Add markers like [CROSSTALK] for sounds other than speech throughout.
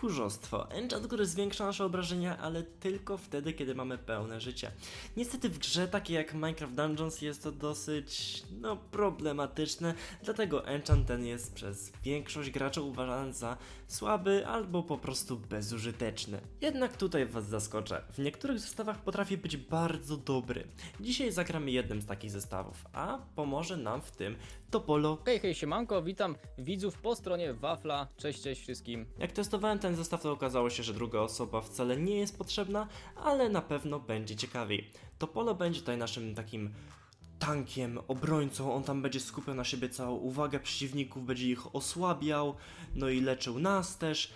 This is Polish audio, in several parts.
tchórzostwo. Enchant, który zwiększa nasze obrażenia, ale tylko wtedy, kiedy mamy pełne życie. Niestety w grze takiej jak Minecraft Dungeons jest to dosyć, no, problematyczne, dlatego enchant ten jest przez większość graczy uważany za słaby albo po prostu bezużyteczny. Jednak tutaj was zaskoczę. W niektórych zestawach potrafi być bardzo dobry. Dzisiaj zagramy jednym z takich zestawów, a pomoże nam w tym Topolo Hej, hej, siemanko, witam widzów po stronie Wafla. Cześć, cześć wszystkim. Jak testowałem ten zestaw, to okazało się, że druga osoba wcale nie jest potrzebna, ale na pewno będzie ciekawiej. Topolo będzie tutaj naszym takim tankiem, obrońcą, on tam będzie skupiał na siebie całą uwagę przeciwników, będzie ich osłabiał, no i leczył nas też.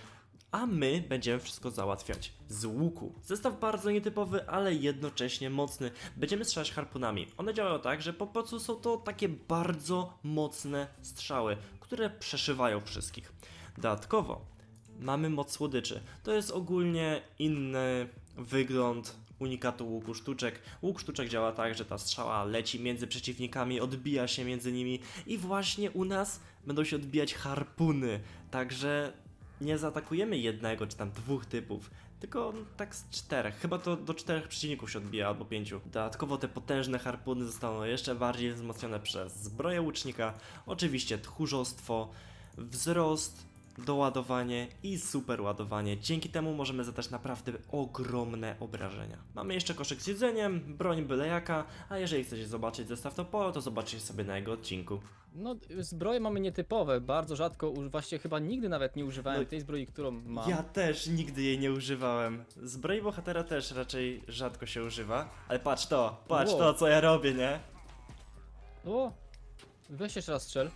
A my będziemy wszystko załatwiać z łuku. Zestaw bardzo nietypowy, ale jednocześnie mocny. Będziemy strzelać harpunami. One działają tak, że po prostu są to takie bardzo mocne strzały, które przeszywają wszystkich. Dodatkowo mamy moc słodyczy. To jest ogólnie inny wygląd unikatu łuku sztuczek. Łuk sztuczek działa tak, że ta strzała leci między przeciwnikami, odbija się między nimi i właśnie u nas będą się odbijać harpuny. Także nie zaatakujemy jednego czy tam dwóch typów, tylko tak z czterech. Chyba to do czterech przeciwników się odbija albo pięciu. Dodatkowo te potężne harpuny zostaną jeszcze bardziej wzmocnione przez zbroję łucznika, oczywiście tchórzostwo, wzrost, doładowanie i super ładowanie. Dzięki temu możemy zadać naprawdę ogromne obrażenia. Mamy jeszcze koszyk z jedzeniem, broń byle jaka, a jeżeli chcecie zobaczyć zestaw Topolo, to zobaczcie sobie na jego odcinku. No, zbroje mamy nietypowe, bardzo rzadko, uż- właściwie chyba nigdy nawet nie używałem No, tej zbroi, którą mam. Ja też nigdy jej nie używałem. Zbroi bohatera też raczej rzadko się używa. Ale patrz to, patrz Wow. to, co ja robię, nie? O! Weź jeszcze raz strzel.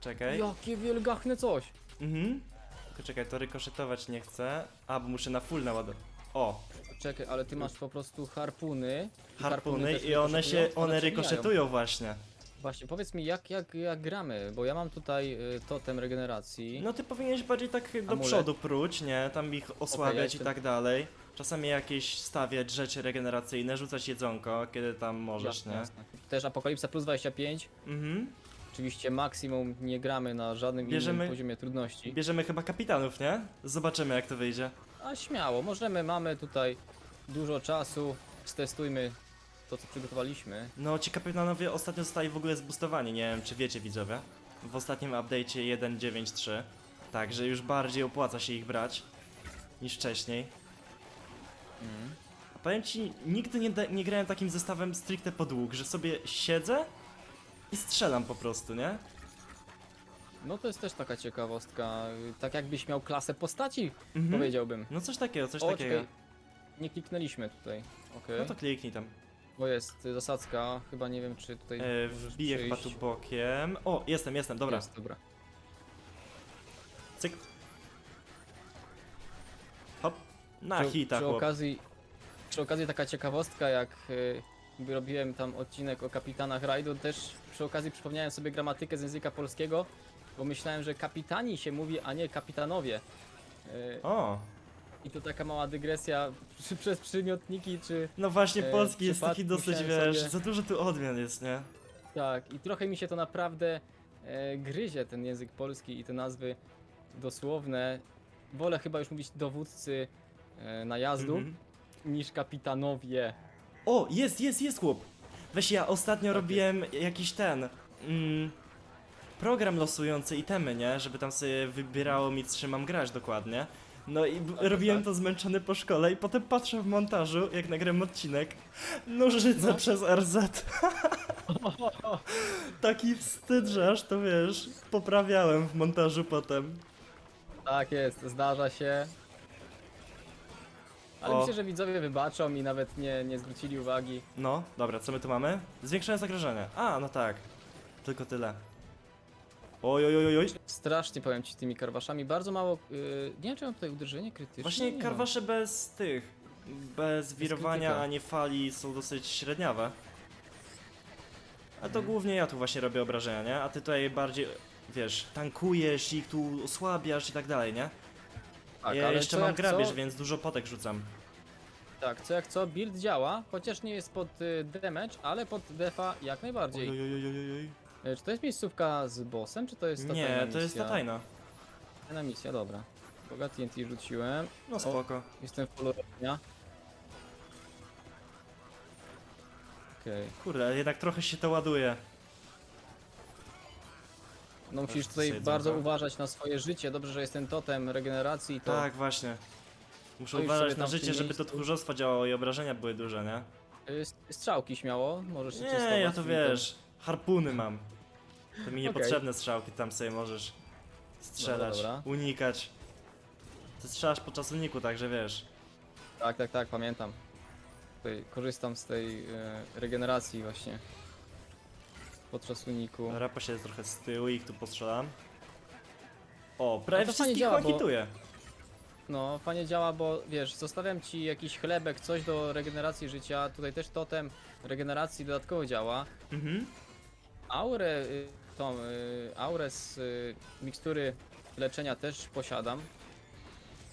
Czekaj. Jakie wielgachne coś! Mhm. Tylko czekaj, to rykoszetować nie chcę. A, bo muszę na full naładować. O, Czekaj, ale ty masz po prostu harpuny. I harpuny też i one się, rykoszetują? one przebijają. rykoszetują właśnie. Właśnie, powiedz mi, jak, jak, jak gramy, bo ja mam tutaj y, totem regeneracji. No ty powinieneś bardziej tak do Amulet. przodu próć, nie? Tam ich osłabiać ja i jestem- tak dalej. Czasami jakieś stawiać rzeczy regeneracyjne, rzucać jedzonko, kiedy tam możesz, Jasne, nie? jasne. Też Apokalipsa plus 25. Mhm. Oczywiście maksimum nie gramy na żadnym Bierzemy- innym poziomie trudności. Bierzemy chyba kapitanów, nie? Zobaczymy jak to wyjdzie. A śmiało, możemy, mamy tutaj dużo czasu, stestujmy to co przygotowaliśmy. No, ci kapitanowie ostatnio zostali w ogóle zboostowani, nie wiem czy wiecie widzowie. W ostatnim update'cie 1.9.3. Także już bardziej opłaca się ich brać niż wcześniej. A powiem ci, nigdy nie, da- nie grałem takim zestawem stricte pod łuk, że sobie siedzę i strzelam po prostu, nie? No to jest też taka ciekawostka, tak jakbyś miał klasę postaci, Mhm. powiedziałbym. No coś takiego, coś O, takiego. czekaj, nie kliknęliśmy tutaj, okej. No to kliknij tam. Bo jest y, zasadzka, chyba nie wiem czy tutaj E, możesz wbiję chyba tu przyjść. bokiem. O, jestem, jestem, dobra. Jest, dobra. Cyk. Hop. Na przy, hita, przy chłop. okazji, przy okazji taka ciekawostka, jak y, robiłem tam odcinek o kapitanach rajdu, też przy okazji przypomniałem sobie gramatykę z języka polskiego, bo myślałem, że kapitani się mówi, a nie kapitanowie. Y, O, I to taka mała dygresja przy, przez przymiotniki, czy no właśnie E, polski jest przypadku taki dosyć, musiałem wiesz, sobie- za dużo tu odmian jest, nie? tak. I trochę mi się to naprawdę e, gryzie, ten język polski i te nazwy dosłowne. Wolę chyba już mówić dowódcy e, najazdu Mhm. niż kapitanowie. O, jest, jest, jest chłop. Weź ja ostatnio Tak robiłem jakiś ten mm, program losujący itemy, nie? Żeby tam sobie wybierało mi, z czym mam grać dokładnie. No i b- tak, robiłem tak. to zmęczony po szkole i potem patrzę w montażu, jak nagram odcinek, nożyce No. przez RZ. Taki wstyd, że aż to wiesz, poprawiałem w montażu potem. Tak jest, zdarza się. Ale O. myślę, że widzowie wybaczą i nawet nie, nie zwrócili uwagi. No, dobra, co my tu mamy? Zwiększone zagrożenie. A, no tak. Tylko tyle. Oj, oj, oj, oj. Strasznie powiem ci tymi karwaszami, bardzo mało. Yy, nie wiem, czy mam tutaj uderzenie krytyczne. Właśnie nie karwasze bez tych, bez wirowania ani fali są dosyć średniawe. A Mhm. to głównie ja tu właśnie robię obrażenia, nie? A ty tutaj bardziej, wiesz, tankujesz i ich tu osłabiasz i tak dalej, nie? Tak, ja ale jeszcze co mam jak grabież, co, więc dużo potek rzucam. Tak, co jak co, build działa, chociaż nie jest pod y, damage, ale pod defa jak najbardziej. Oj, oj, oj, oj, oj. Y, Czy to jest miejscówka z bossem, czy to jest Nie, tajna to jest ta tajna. Tajna misja, dobra. Uwaga, TNT rzuciłem. No spoko. Jestem w polowania. Okej. Kurde, jednak trochę się to ładuje. No musisz tutaj bardzo trochę. uważać na swoje życie. Dobrze, że jest ten totem regeneracji, to Tak, właśnie. Muszę To już uważać sobie na tam w tym życie, żeby to miejscu- tchórzostwo działało i obrażenia były duże, nie? y, strzałki śmiało, możesz się Nie, testować. ja to wiesz. Harpuny mam. To mi niepotrzebne strzałki, tam sobie możesz strzelać, Dobra, dobra. unikać. Ty strzelasz podczas uniku, także wiesz. Tak, tak, tak, pamiętam. Tutaj korzystam z tej e, regeneracji właśnie. Podczas uniku. Dobra, posiedzę trochę z tyłu i ich tu postrzelam. O, prawie No to fajnie wszystkich działa, bo- hituję. No, fajnie działa, bo wiesz, zostawiam ci jakiś chlebek, coś do regeneracji życia. Tutaj też totem regeneracji dodatkowo działa. Mhm. Aurę, y, tą, y, aurę z y, mikstury leczenia też posiadam.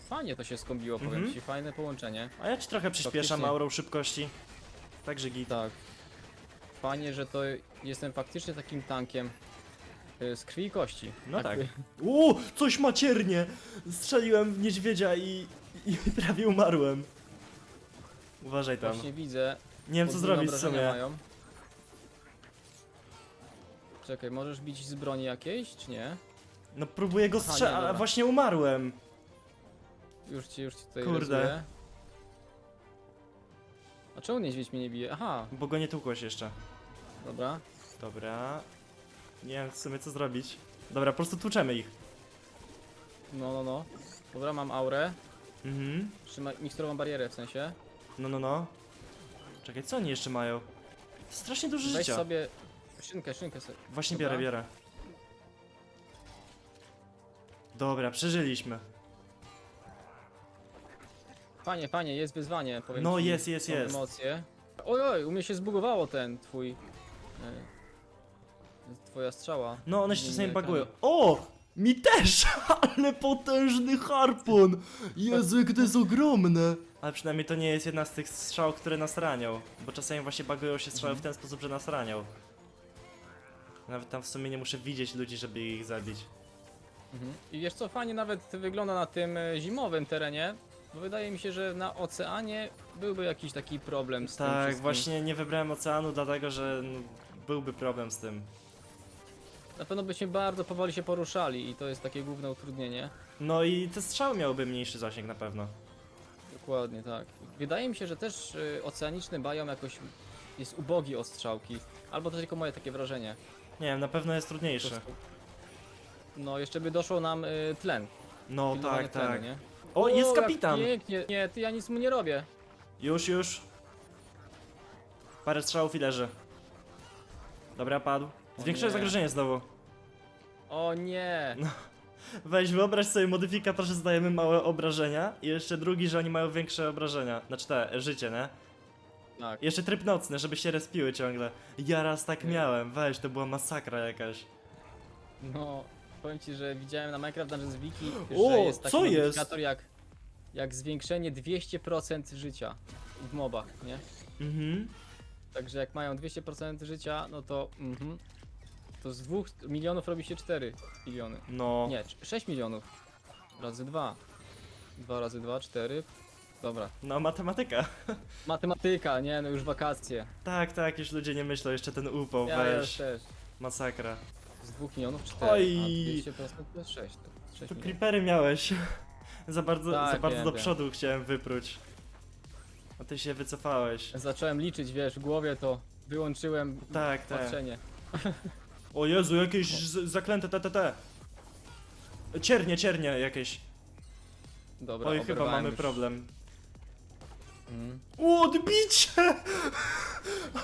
Fajnie to się skombiło, powiem Mhm. ci, fajne połączenie. A ja ci trochę przyspieszam Faktycznie. aurą szybkości. Także git. Tak. Fajnie, że to jestem faktycznie takim tankiem y, z krwi i kości. No tak. [LAUGHS] by- U, coś maciernie! Strzeliłem w niedźwiedzia i, i prawie umarłem. Uważaj tam. Właśnie widzę. Nie wiem co podwójne zrobić w obrażenia sumie. Mają. Czekaj, możesz bić z broni jakiejś, czy nie? No próbuję go Aha, nie, strzelić, ale dobra. właśnie umarłem. Już ci, już ci tutaj Kurde. A czemu niedźwiedź mnie nie bije? Aha, Bo go nie tłukłeś jeszcze. Dobra. Dobra. Nie wiem w sumie co zrobić. Dobra, po prostu tłuczemy ich. No, no, no. Dobra, mam aurę. Mhm. Trzyma miksturową barierę w sensie. No, no, no. Czekaj, co oni jeszcze mają? Strasznie dużo Weź życia. sobie szynkę, szynkę sobie. Właśnie Dobra. biorę, biorę. Dobra, przeżyliśmy. Panie, panie, jest wyzwanie, powiem No, ci. jest, jest, Są jest. emocje. Oj, oj, u mnie się zbugowało ten twój... e, Twoja strzała. No, one się Nie czasami bagują. O! Mi też! [LAUGHS] Ale potężny harpun! Jezu, jak to jest ogromne! Ale przynajmniej to nie jest jedna z tych strzał, które nas ranią. Bo czasami właśnie bagują się strzały w ten sposób, że nas ranią. Nawet tam w sumie nie muszę widzieć ludzi, żeby ich zabić. Mhm. I wiesz co, fajnie nawet wygląda na tym e, zimowym terenie, bo wydaje mi się, że na oceanie byłby jakiś taki problem z tym Tak, wszystkim. właśnie nie wybrałem oceanu, dlatego że no, byłby problem z tym. Na pewno byśmy bardzo powoli się poruszali i to jest takie główne utrudnienie. No i te strzały miałyby mniejszy zasięg na pewno. Dokładnie, tak. Wydaje mi się, że też y, oceaniczny biom jakoś jest ubogi o strzałki. Albo to tylko moje takie wrażenie. Nie wiem, na pewno jest trudniejszy. No, jeszcze by doszło nam y, tlen. No pilnowanie tak, tlenu, tak. Nie? O, jest jak kapitan! Pięknie. Nie, ty ja nic mu nie robię. Już, już. Parę strzałów i leży. Dobra, padł. Zwiększyłeś nie. zagrożenie znowu. O nie! [LAUGHS] Weź, wyobraź sobie modyfikator, że zdajemy małe obrażenia i jeszcze drugi, że oni mają większe obrażenia. Znaczy te, życie, nie? Tak. Jeszcze tryb nocny, żeby się respiły ciągle. Ja raz tak Nie. miałem, weź, to była masakra jakaś. No, powiem ci, że widziałem na Minecraft Dungeons Wiki, [GASPS] O, że jest taki co jest? modyfikator jak, jak zwiększenie 200% życia w mobach, nie? Mhm. Także jak mają 200% życia, no to mhm, to z 2 milionów robi się 4 miliony. No. Nie, 6 milionów. Razy 2. 2 razy 2, 4. Dobra. No, matematyka. [LAUGHS] Matematyka, nie, no już wakacje. Tak, tak, już ludzie nie myślą, jeszcze ten upał, Ja już weź. też. Masakra. Z 2 milionów 4, Oj. a 200% to jest 6. To 6 Tu milionów. creepery miałeś. [LAUGHS] za bardzo, Tak, za bardzo wiem, do wiem. przodu chciałem wypróć. A ty się wycofałeś. Zacząłem liczyć, wiesz, w głowie to wyłączyłem Tak, tak. patrzenie. [LAUGHS] O Jezu, jakieś z- zaklęte TTT. Ciernie, ciernie jakieś. Dobra, Oj, chyba oberwałem mamy już. problem. Mm. O, odbicie! [LAUGHS]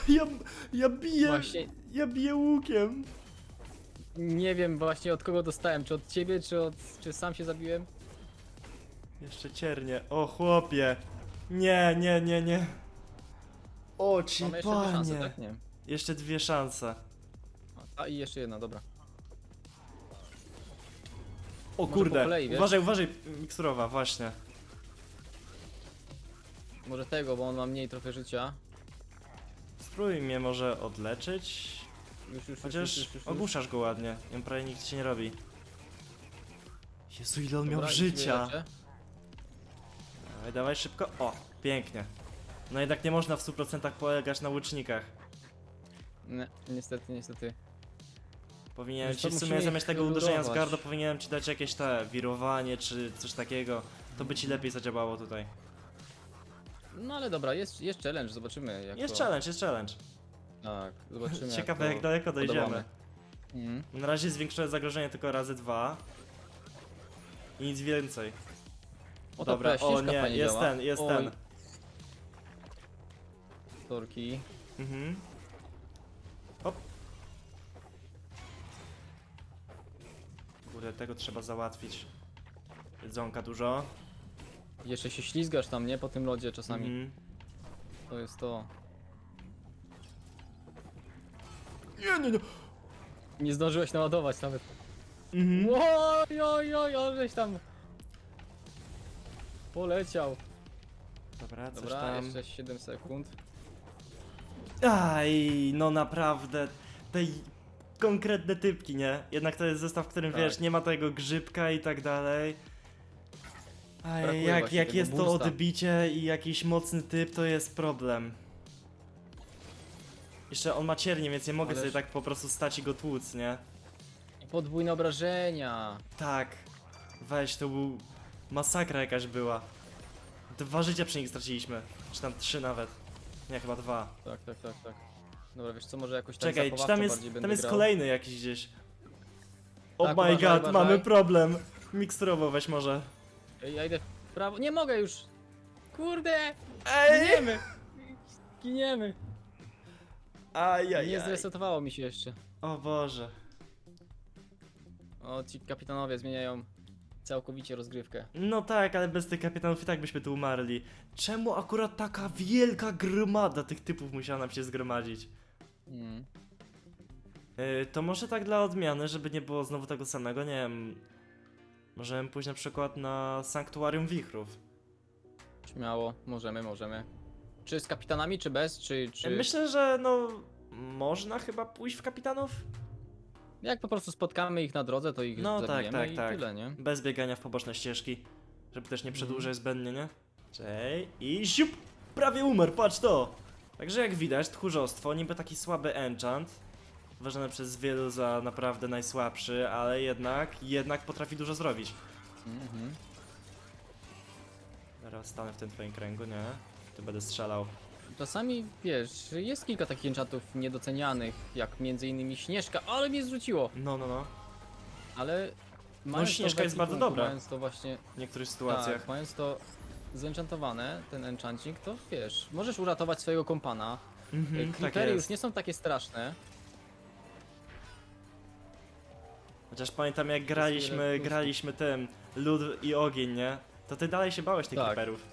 Ja, ja biję, Właśnie ja biję łukiem. nie wiem właśnie od kogo dostałem, czy od ciebie, czy od, czy sam się zabiłem? Jeszcze ciernie. O, chłopie. Nie, nie, nie, nie. O, ci Mamy jeszcze dwie szanse, panie. tak? Nie. Jeszcze dwie szanse. A i jeszcze jedna, dobra. O Może kurde, kolei, wiesz? uważaj, uważaj, miksturowa, właśnie. Może tego, bo on ma mniej trochę życia. Spróbuj mnie może odleczyć. Już, już, już, już, Chociaż już, już, już. ogłuszasz go ładnie, ją prawie nikt ci nie robi. Jezu, ile on miał Dobra, i życia. Dawaj, dawaj szybko. O, pięknie. No jednak nie można w 100% polegać na łucznikach. Nie, niestety, niestety. Powinienem co, ci w sumie musimy zamiast ich tego uderzenia z ludować. gardo powinienem ci dać jakieś te wirowanie czy coś takiego. To by ci lepiej zadziałało tutaj. No ale dobra, jest, jest challenge, zobaczymy jak Jest to... challenge, jest challenge. Tak, zobaczymy Ciekawe jak, jak to daleko dojdziemy. podołamy. Mhm. Na razie zwiększyłem zagrożenie tylko razy dwa. I nic więcej. O, ta Dobra, o ścieżka nie, fajnie jest działa. ten, jest Oj. ten. Torki. Mhm. Hop. Kurde, tego trzeba załatwić. Jedzonka dużo. Jeszcze się ślizgasz tam, nie? Po tym lodzie czasami. Mhm. To jest to. Nie, nie, nie. Nie zdążyłeś naładować nawet. Mhm. Oj, oj, oj, oj, żeś tam. Poleciał. Dobra, coś Dobra, tam. jeszcze 7 sekund. Aj, no naprawdę. Te konkretne typki, nie? Jednak to jest zestaw, w którym Tak. wiesz, nie ma tego grzybka i tak dalej. Aj, Brakuje jak, właśnie jak tego jest to odbicie i jakiś mocny typ, to jest problem. Jeszcze on ma ciernie, więc nie mogę Ależ- sobie tak po prostu stać i go tłuc, nie? Podwójne obrażenia. Tak. Weź, to był... Masakra jakaś była. Dwa życia przy nich straciliśmy. Czy tam trzy nawet. Nie, chyba dwa. Tak, tak, tak, tak. Dobra, wiesz co, może jakoś tak Czekaj, czy zachowawczo tam jest, bardziej tam będę jest grał. kolejny jakiś gdzieś? Oh Tak, my uważaj, god, uważaj. mamy problem. Miksturowo weź może. Ej, Ja idę w prawo. Nie mogę już! Kurde! Ej! Giniemy! Giniemy! Ajajaj. Nie zresetowało mi się jeszcze. O Boże. O, ci kapitanowie zmieniają całkowicie rozgrywkę. No tak, ale bez tych kapitanów i tak byśmy tu umarli. Czemu akurat taka wielka gromada tych typów musiała nam się zgromadzić? Mm. Yy, to może tak dla odmiany, żeby nie było znowu tego samego, nie wiem. Możemy pójść na przykład na Sanktuarium Wichrów. Śmiało, możemy, możemy. Czy z kapitanami, czy bez, czy... czy... Myślę, że no... Można chyba pójść w kapitanów? Jak po prostu spotkamy ich na drodze, to ich No tak, zabijemy tak, i tak. tyle, nie? Bez biegania w poboczne ścieżki. Żeby też nie Mhm. przedłużać zbędnie, nie? Czej i ziup! Prawie umarł, patrz to! Także jak widać, tchórzostwo, niby taki słaby enchant, uważany przez wielu za naprawdę najsłabszy, ale jednak, jednak potrafi dużo zrobić. Mhm. Teraz stanę w tym twoim kręgu, nie? Tu będę strzelał. Czasami, wiesz, jest kilka takich enchantów niedocenianych, jak między innymi Śnieżka, ale mnie zrzuciło! No, no, no. Ale mając to w Śnieżka jest bardzo ekwipunku, dobra. Mając to właśnie, W niektórych sytuacjach. tak, mając to zenchantowane, ten enchanting, to wiesz, możesz uratować swojego kompana. Mhm, tak już jest. nie są takie straszne. Chociaż pamiętam jak graliśmy, graliśmy tym, lód i ogień, nie? To ty dalej się bałeś tych Tak. creeperów.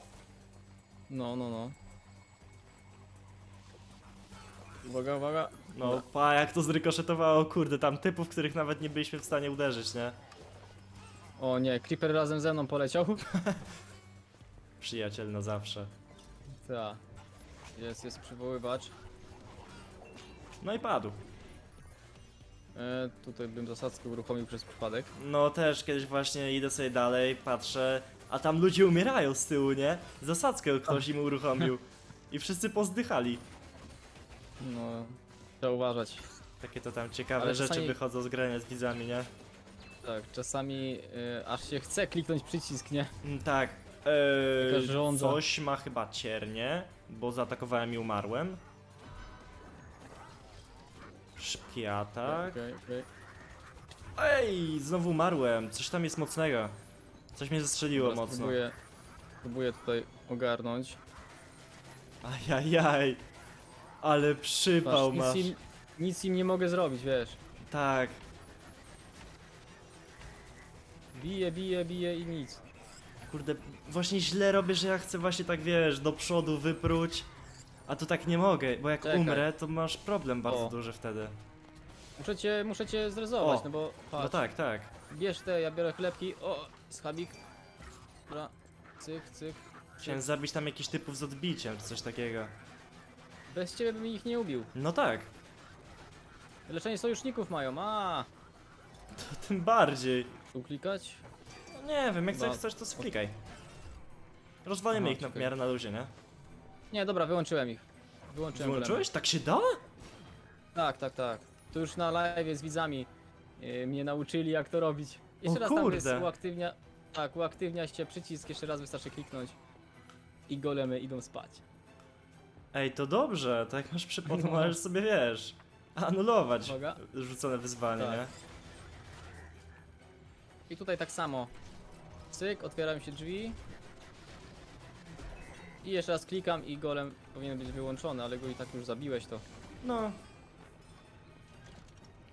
No, no, no. Uwaga, uwaga. No, pa, jak to zrykoszetowało, kurde, tam typów, których nawet nie byliśmy w stanie uderzyć, nie? O nie, Creeper razem ze mną poleciał. [LAUGHS] Przyjaciel na zawsze. Tak. Jest, jest przywoływacz. No i padł. E, tutaj bym zasadzkę uruchomił przez przypadek. No też kiedyś właśnie idę sobie dalej, patrzę, a tam ludzie umierają z tyłu, nie? Zasadzkę ktoś im uruchomił. [LAUGHS] I wszyscy pozdychali. No, trzeba uważać. Takie to tam ciekawe Ale rzeczy czasami- wychodzą z grania z widzami, nie? Tak, czasami e, aż się chce kliknąć przycisk, nie? Mm, Tak. Taka Eee, żądza. coś ma chyba ciernie, bo zaatakowałem i umarłem. Szybki atak. Okej, okej. Ej, znowu umarłem. Coś tam jest mocnego. Coś mnie zestrzeliło mocno. Spróbuję, spróbuję tutaj ogarnąć. Ajajaj. Ale przypał masz. nic, im, nic im nie mogę zrobić, wiesz. Tak. Bije, bije, bije i nic. Kurde, właśnie źle robię, że ja chcę właśnie tak, wiesz, do przodu wypróć. A tu tak nie mogę, bo jak Czekaj. umrę, to masz problem bardzo O. duży wtedy. Muszę cię, muszę cię zrezować, O, no bo patrz, No tak, tak. bierz te, ja biorę chlebki, o, schabik. Dobra, cyk, cyk. Chciałem zabić tam jakichś typów z odbiciem, czy coś takiego. Bez ciebie bym ich nie ubił. No tak, Leczenie sojuszników mają, a to tym bardziej. Tu klikać? Nie wiem, jak Chyba- coś chcesz, to sklikaj. Rozwalimy Aha, ich na czekaj. miarę na luzie, nie? Nie, dobra, wyłączyłem ich. Wyłączyłem Wyłączyłeś? Tak się da? Tak, tak, tak. Tu już na live z widzami yy, mnie nauczyli jak to robić. Jeszcze O raz tam jest kurde. uaktywnia... Tak, uaktywnia się przycisk, jeszcze raz wystarczy kliknąć. I golemy idą spać. Ej, to dobrze, tak jak masz przypał, to możesz sobie, wiesz, anulować Uwaga. rzucone wyzwanie, Tak. nie? I tutaj tak samo. Cyk, otwierają się drzwi. I jeszcze raz klikam i golem powinien być wyłączony, ale go i tak już zabiłeś to. No.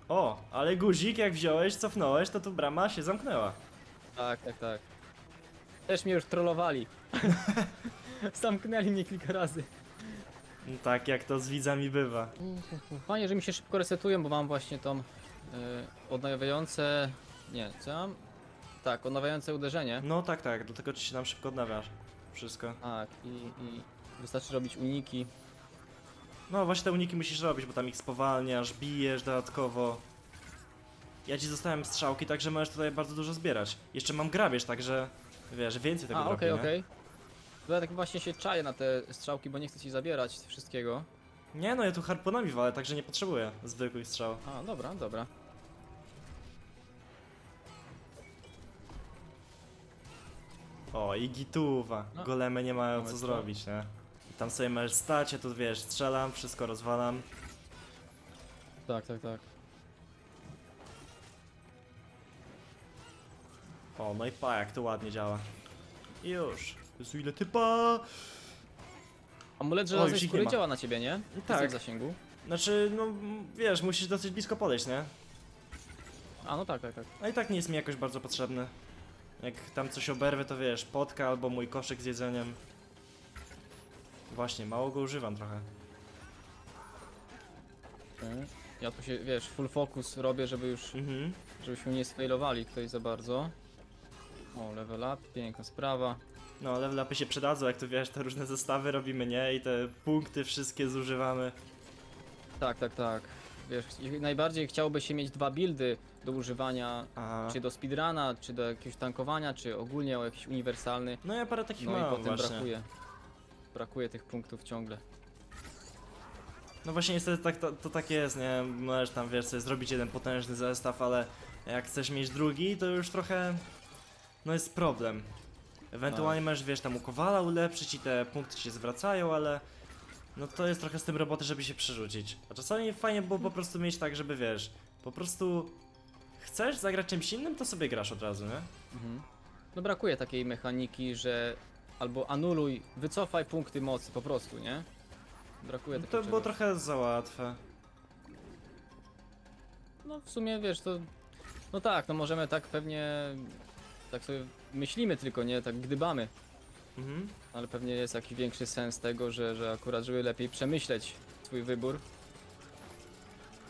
O, ale guzik jak wziąłeś, cofnąłeś, to tu brama się zamknęła. Tak, tak, tak. Też mnie już trollowali. [LAUGHS] Zamknęli mnie kilka razy. Tak jak to z widzami bywa. Fajnie, że mi się szybko resetują, bo mam właśnie tą y, odnawiające... Nie, co ja mam? Tak, odnawiające uderzenie. No tak, tak, dlatego ci się nam szybko odnawiasz. Wszystko. Tak, i, i wystarczy robić uniki. No właśnie te uniki musisz robić, bo tam ich spowalniasz, bijesz dodatkowo. Ja ci zostawiam strzałki, także możesz tutaj bardzo dużo zbierać. Jeszcze mam grabież, także wiesz, więcej tego A, robię, okej, nie? Ja tak właśnie się czaję na te strzałki, bo nie chcę ci zabierać wszystkiego. Nie no, ja tu harpunami walę, także nie potrzebuję zwykłych strzał. A, dobra, dobra. O, i gituwa. No. Golemy nie mają Mamy co to. zrobić, nie? I tam sobie możesz stać, ja tu wiesz, strzelam, wszystko rozwalam. Tak, tak, tak. O, no i pa, jak to ładnie działa. I już. Jezu, ile typa! Amulet żelaznej już ich skóry nie ma. działa na ciebie, nie? Tak. Jest w zasięgu. Znaczy, no m, wiesz, musisz dosyć blisko podejść, nie? A, no tak, tak, tak. No i tak nie jest mi jakoś bardzo potrzebny. Jak tam coś oberwę, to wiesz, potka albo mój koszyk z jedzeniem. Właśnie, mało go używam trochę. Ja tu się, wiesz, full focus robię, żeby już, Mhm. żebyśmy nie sfailowali tutaj za bardzo. O, level up, piękna sprawa. No, level upy się przydadzą, jak tu wiesz, te różne zestawy robimy, nie? I te punkty wszystkie zużywamy. Tak, tak, tak. Wiesz, i najbardziej chciałoby się mieć dwa buildy do używania, A... czy do speedruna, czy do jakiegoś tankowania, czy ogólnie o jakiś uniwersalny. No ja parę takich No i mam potem właśnie. brakuje. Brakuje tych punktów ciągle. No właśnie niestety tak, to, to tak jest, nie? Możesz tam, wiesz, sobie zrobić jeden potężny zestaw, ale jak chcesz mieć drugi, to już trochę... No jest problem. Ewentualnie Tak. możesz, wiesz, tam u Kowala ulepszyć i te punkty ci się zwracają, ale... No to jest trochę z tym roboty, żeby się przerzucić. A czasami fajnie było po prostu mieć tak, żeby, wiesz, po prostu... Chcesz zagrać czymś innym, to sobie grasz od razu, nie? Mhm. No brakuje takiej mechaniki, że albo anuluj, wycofaj punkty mocy po prostu, nie? Brakuje No takiego to było czegoś. trochę za łatwe. No w sumie wiesz, to. No tak, no możemy tak pewnie. Tak sobie myślimy tylko, nie? Tak gdybamy. Mhm. Ale pewnie jest jakiś większy sens tego, że, że akurat żeby lepiej przemyśleć swój wybór.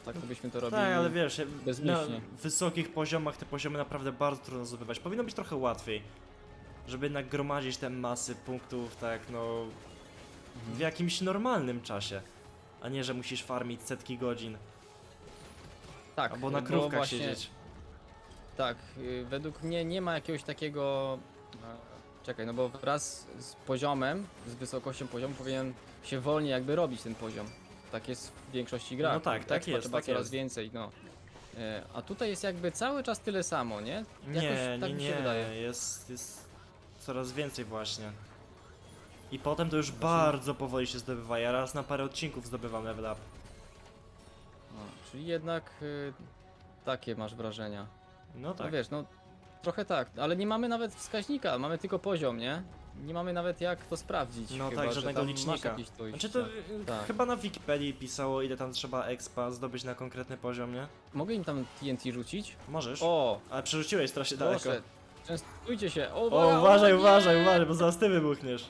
Tak to byśmy to robili. Tak, ale wiesz, na bezmyślnie. wysokich poziomach te poziomy naprawdę bardzo trudno zdobywać. Powinno być trochę łatwiej, żeby jednak gromadzić te masy punktów, tak no, w jakimś normalnym czasie, a nie, że musisz farmić setki godzin, tak, albo na bo krówkach właśnie- siedzieć. Tak, y, według mnie nie ma jakiegoś takiego. e, Czekaj, no bo wraz z poziomem, z wysokością poziomu powinien się wolniej jakby robić ten poziom. Tak jest w większości grach. No tak, tak jest, Trzeba tak coraz jest. więcej, no. E, A tutaj jest jakby cały czas tyle samo, nie? Jakoś Nie, tak nie, mi się nie, wydaje. jest, jest coraz więcej właśnie. I potem to już bardzo powoli się zdobywa, ja raz na parę odcinków zdobywam level up. No, czyli jednak y, takie masz wrażenia. No No tak. wiesz, no trochę tak, ale nie mamy nawet wskaźnika, mamy tylko poziom, nie? Nie mamy nawet jak to sprawdzić. No chyba, tak, że żadnego tam masz licznika. dojścia. Znaczy to y, Tak. chyba na Wikipedii pisało ile tam trzeba expa zdobyć na konkretny poziom, nie? Mogę im tam TNT rzucić? Możesz. O, Ale przerzuciłeś strasznie daleko. proszę. Częstujcie się. O, O, uważaj, nie! uważaj, uważaj, bo zaraz ty wybuchniesz.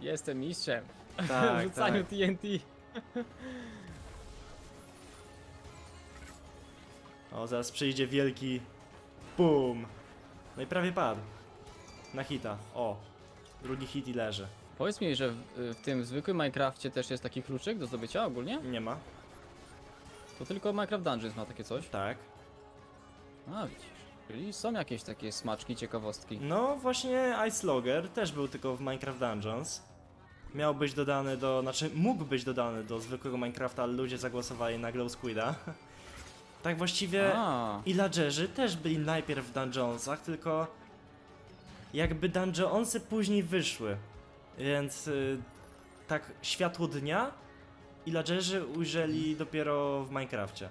Jestem mistrzem [LAUGHS] w Tak, rzucaniu tak. TNT. O, zaraz przyjdzie wielki boom. No i prawie padł. Na hita. O. Drugi hit i leży. Powiedz mi, że w, w tym zwykłym Minecrafcie też jest taki kluczyk do zdobycia ogólnie? Nie ma. To tylko Minecraft Dungeons ma takie coś. Tak. A, widzisz. Czyli są jakieś takie smaczki, ciekawostki. No właśnie Ice Logger też był tylko w Minecraft Dungeons. Miał być dodany do, znaczy mógł być dodany do zwykłego Minecrafta, ale ludzie zagłosowali na Glow Squida. [LAUGHS] tak właściwie A, Illagerzy też byli najpierw w Dungeonsach, tylko jakby Dungeonsy później wyszły. Więc y, tak światło dnia Illagerzy ujrzeli dopiero w Minecrafcie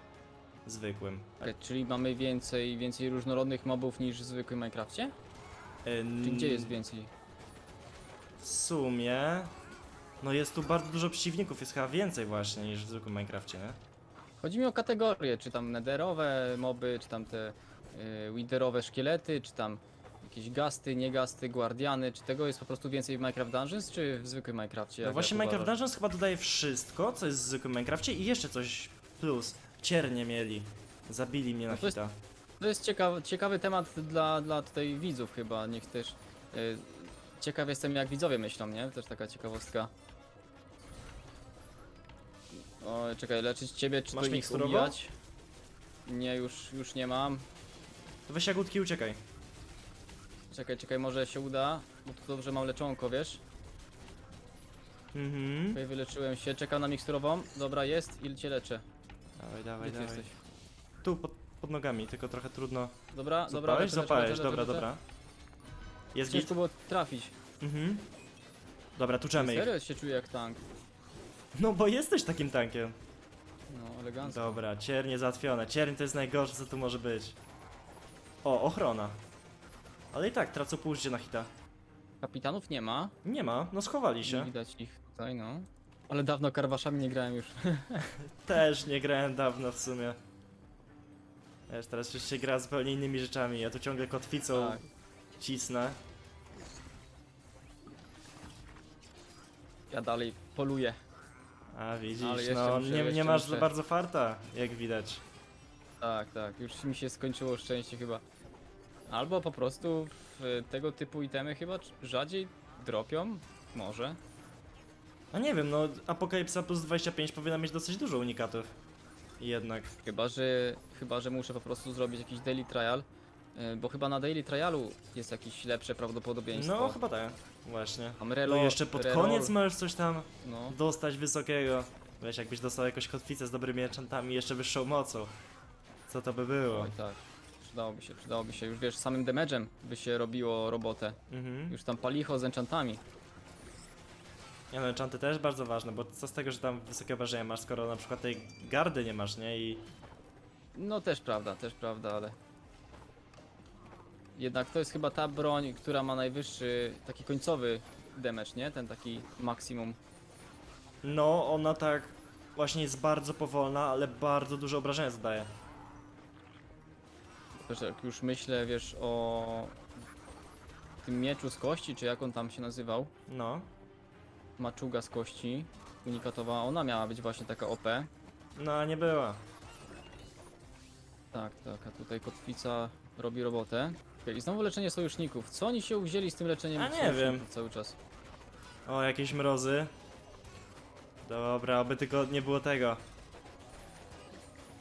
zwykłym. czyli mamy więcej, więcej różnorodnych mobów niż w zwykłym Minecrafcie? Y, Czy gdzie jest więcej? W sumie. No jest tu bardzo dużo przeciwników, jest chyba więcej właśnie niż w zwykłym Minecrafcie, nie? Chodzi mi o kategorie, czy tam nederowe moby, czy tam te y, widerowe szkielety, czy tam jakieś gasty, niegasty, guardiany, czy tego jest po prostu więcej w Minecraft Dungeons, czy w zwykłym Minecrafcie? No jak właśnie jak Minecraft uważasz? Dungeons chyba dodaje wszystko, co jest w zwykłym Minecrafcie i jeszcze coś plus. Ciernie mieli. Zabili mnie na No to jest- hita. To jest ciekawy, ciekawy temat dla, dla tutaj widzów chyba, niech też... Y, ciekaw jestem jak widzowie myślą, nie? Też taka ciekawostka. O, czekaj, leczyć ciebie, czy Masz to ich miksturowo? ubijać? Nie, już, już nie mam. To weź jagódki uciekaj. Czekaj, czekaj, może się uda, bo tu dobrze mam leczonko, wiesz? Mhm. Okej, wyleczyłem się, czekam na miksturową. Dobra, jest i cię leczę. Dawaj, dawaj, Gdzie ty dawaj. jesteś? Tu pod, pod nogami, tylko trochę trudno. Dobra, dobra, Zapałeś? leczę, leczę, Zapałeś, leczę, dobra, leczę. dobra. Jest git? Ciężko było trafić. Mhm. Dobra, tuczemy ich. Serio się czuję jak tank. No bo jesteś takim tankiem. No, elegancko. Dobra, ciernie załatwione. Cierń to jest najgorsze, co tu może być. O, ochrona. Ale i tak, tracą pół życia na hita. Kapitanów nie ma. Nie ma, no schowali Nie się. widać ich tutaj, no. Ale dawno karwaszami nie grałem już. [LAUGHS] Też nie grałem dawno w sumie. Wiesz, teraz już się gra zupełnie innymi rzeczami. Ja tu ciągle kotwicą Tak. cisnę. Ja dalej poluję. A Ale widzisz, jeszcze no muszę, nie, nie jeszcze masz za muszę. bardzo farta, jak widać. Tak, tak. Już mi się skończyło szczęście chyba. Albo po prostu w tego typu itemy chyba rzadziej dropią. Może. A nie wiem, no Apokalipsa plus 25 powinna mieć dosyć dużo unikatów. Jednak. Chyba, że chyba, że muszę po prostu zrobić jakiś daily trial. Y, Bo chyba na daily trialu jest jakieś lepsze prawdopodobieństwo. No chyba tak, właśnie. Tam No jeszcze pod reroll, koniec możesz coś tam No, dostać wysokiego. Wiesz, jakbyś dostał jakąś kotwicę z dobrymi enchantami i jeszcze wyższą mocą. Co to by było? oj tak. Przydałoby się, przydałoby się. Już wiesz, samym damage'em by się robiło robotę. Mhm. Już tam palicho z enchantami. Nie no, enchanty też bardzo ważne, bo co z tego, że tam wysokie obrażenia masz, skoro na przykład tej gardy nie masz, nie? I No też prawda, też prawda, ale... Jednak to jest chyba ta broń, która ma najwyższy taki końcowy damage, nie? Ten taki maksimum. no, ona tak właśnie jest bardzo powolna, ale bardzo dużo obrażenia zadaje. Też jak już myślę, wiesz, o tym mieczu z kości, czy jak on tam się nazywał, No. maczuga z kości, unikatowa, ona miała być właśnie taka OP. No, a nie była. Tak, tak, a tutaj kotwica robi robotę. Okej, I znowu leczenie sojuszników. Co oni się uwzięli z tym leczeniem A nie sojuszników wiem. cały czas? O, jakieś mrozy. Dobra, aby tylko nie było tego.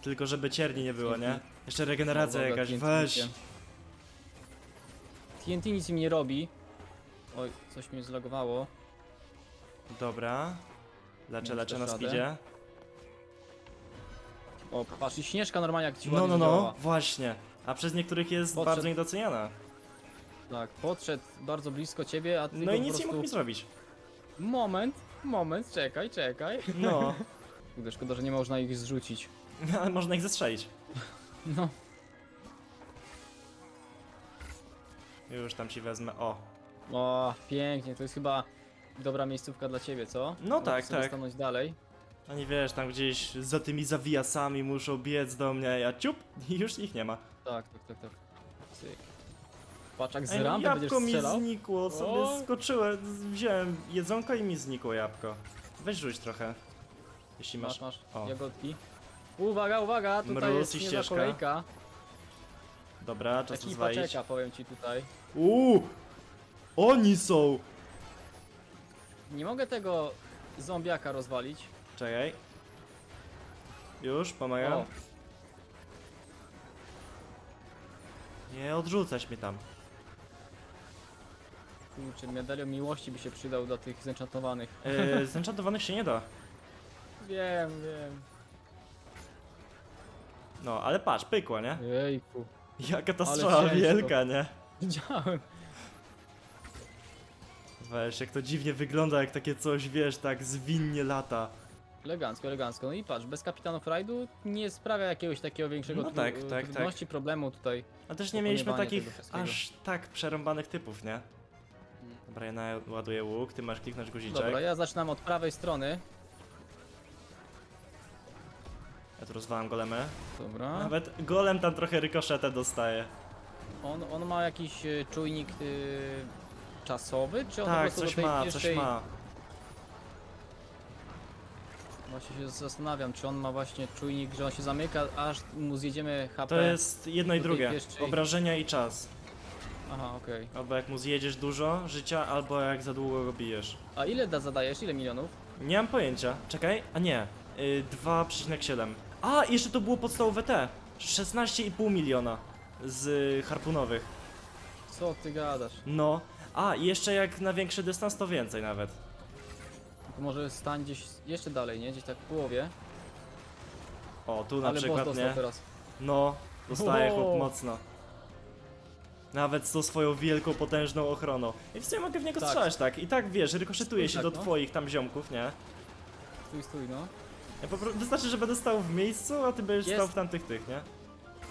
Tylko żeby cierni nie było, nie? Jeszcze regeneracja jakaś, TNT weź. nie. TNT nic im nie robi. Oj, coś mnie zlagowało. Dobra. Leczę, leczę na radę. speedzie. O, patrz, i śnieżka normalnie jak ci No, ładnie no, no, zadziałała. właśnie. A przez niektórych jest Podszedł. bardzo niedoceniana. Tak, podszedł bardzo blisko ciebie, a ty No go i po nic nie prostu... mógł mi zrobić. Moment, moment, czekaj, czekaj. No, [LAUGHS] Kurde, szkoda, że nie można ich zrzucić. [LAUGHS] ale można ich zestrzelić. [LAUGHS] No, Już tam ci wezmę. O. o, pięknie, to jest chyba dobra miejscówka dla ciebie, co? No Możesz tak, sobie tak. stanąć dalej. Oni wiesz, tam gdzieś za tymi zawijasami muszą biec do mnie, ja ciup i już ich nie ma. Tak, tak, tak, tak. Cyk. Patrz, jak z Ej, no rampy będziesz jabłko mi strzelał. znikło, sobie O! skoczyłem, wziąłem jedzonko i mi znikło jabłko. Weź rzuć trochę. Jeśli Masz, masz. masz, O. jagodki. Uwaga, uwaga, tutaj Mróz jest i niezła ścieżka. kolejka. Dobra, czas Ekipa rozwalić. czeka, powiem ci tutaj. Uuu! Oni są! Nie mogę tego zombiaka rozwalić. Czekaj. Już, pomagam. O. Nie odrzucać mnie tam. Kurczę, medalion miłości by się przydał do tych zenchantowanych. Yy, [LAUGHS] zenchantowanych się nie da. Wiem, wiem. No, ale patrz, pykła, nie? Jejku. Jaka ta Ale strzała ciężko. wielka, nie? Widziałem. Weź, jak to dziwnie wygląda, jak takie coś, wiesz, tak zwinnie lata. Elegancko, elegancko. No i patrz, bez kapitanów rajdu nie sprawia jakiegoś takiego większego No tru- tak, tak, trudności, problemu tutaj. A też nie mieliśmy takich aż tak przerąbanych typów, nie? Dobra, ja naładuję łuk, ty masz kliknąć guziczek. Dobra, ja zaczynam od prawej strony. Ja tu rozwalam golemy. Dobra. Nawet golem tam trochę rykoszetę dostaje. On, on ma jakiś e, czujnik y, czasowy, czy on po Tak, prostu coś do tej ma, pierwszej... coś ma. Właśnie się zastanawiam, czy on ma właśnie czujnik, że on się zamyka, aż mu zjedziemy HP. To jest jedno i do tej drugie. pierwszej- Obrażenia i czas. Aha, okej. Albo jak mu zjedziesz dużo życia, albo jak za długo go bijesz. A ile da zadajesz? Ile milionów? Nie mam pojęcia. Czekaj, a nie. Y, 2,7. A, jeszcze to było podstawowe T. 16,5 miliona z y, harpunowych. Co ty gadasz? No. A, i jeszcze jak na większy dystans to więcej nawet. To może stań gdzieś jeszcze dalej, nie? Gdzieś tak w połowie. O, tu na Ale boss przykład dostał nie. teraz. No, dostaje Wow. chłop mocno. Nawet z tą swoją wielką, potężną ochroną. I w sumie mogę w niego Tak. strzelać tak. I tak wiesz, rykoszetuje się Tak, do no. twoich tam ziomków, nie? Stój, stój, no. Ja po prostu, wystarczy, że będę stał w miejscu, a ty będziesz Jest. stał w tamtych tych, nie?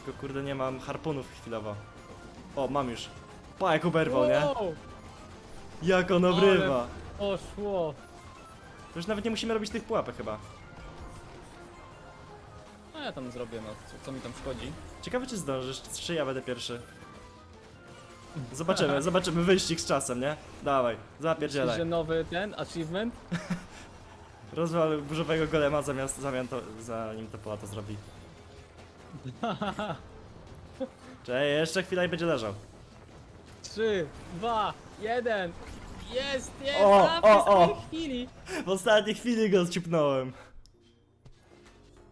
Tylko kurde nie mam harpunów chwilowo. O, mam już. Pa, jak oberwał, nie? Jak on obrywa. Poszło! To już nawet nie musimy robić tych pułapek chyba. A ja tam zrobię, no. Co, co mi tam szkodzi? Ciekawe czy zdążysz, czy ja będę pierwszy. Zobaczymy, [LAUGHS] zobaczymy wyścig z czasem, nie? Dawaj, Myślisz, zapierdzielaj. że nowy ten achievement? [LAUGHS] Rozwal burzowego golema zamiast, zamiast to, zanim to poła to zrobi. [LAUGHS] Cześć, jeszcze chwila i będzie leżał. 3, 2, 1. Jest, jest! O, na o, o. chwili! W ostatniej chwili go zciupnąłem.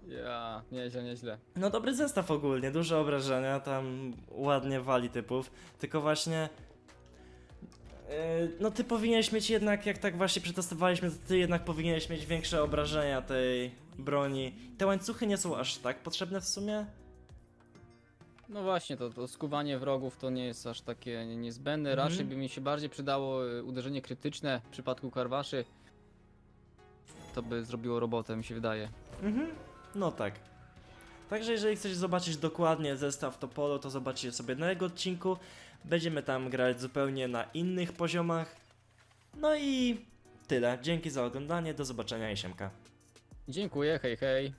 Ja, nieźle, nieźle. No dobry zestaw ogólnie, duże obrażenia, tam ładnie wali typów, tylko właśnie... yy, No ty powinieneś mieć jednak, jak tak właśnie przetestowaliśmy, to ty jednak powinieneś mieć większe obrażenia tej broni. Te łańcuchy nie są aż tak potrzebne w sumie? No właśnie, to, to skuwanie wrogów to nie jest aż takie nie- niezbędne. Mhm. Raczej by mi się bardziej przydało y, uderzenie krytyczne w przypadku karwaszy. To by zrobiło robotę, mi się wydaje. Mhm, no tak. Także jeżeli chcecie zobaczyć dokładnie zestaw Topolo, to zobaczycie sobie na jego odcinku. Będziemy tam grać zupełnie na innych poziomach. No i tyle. Dzięki za oglądanie, do zobaczenia, Jesiemka. Dziękuję, hej hej.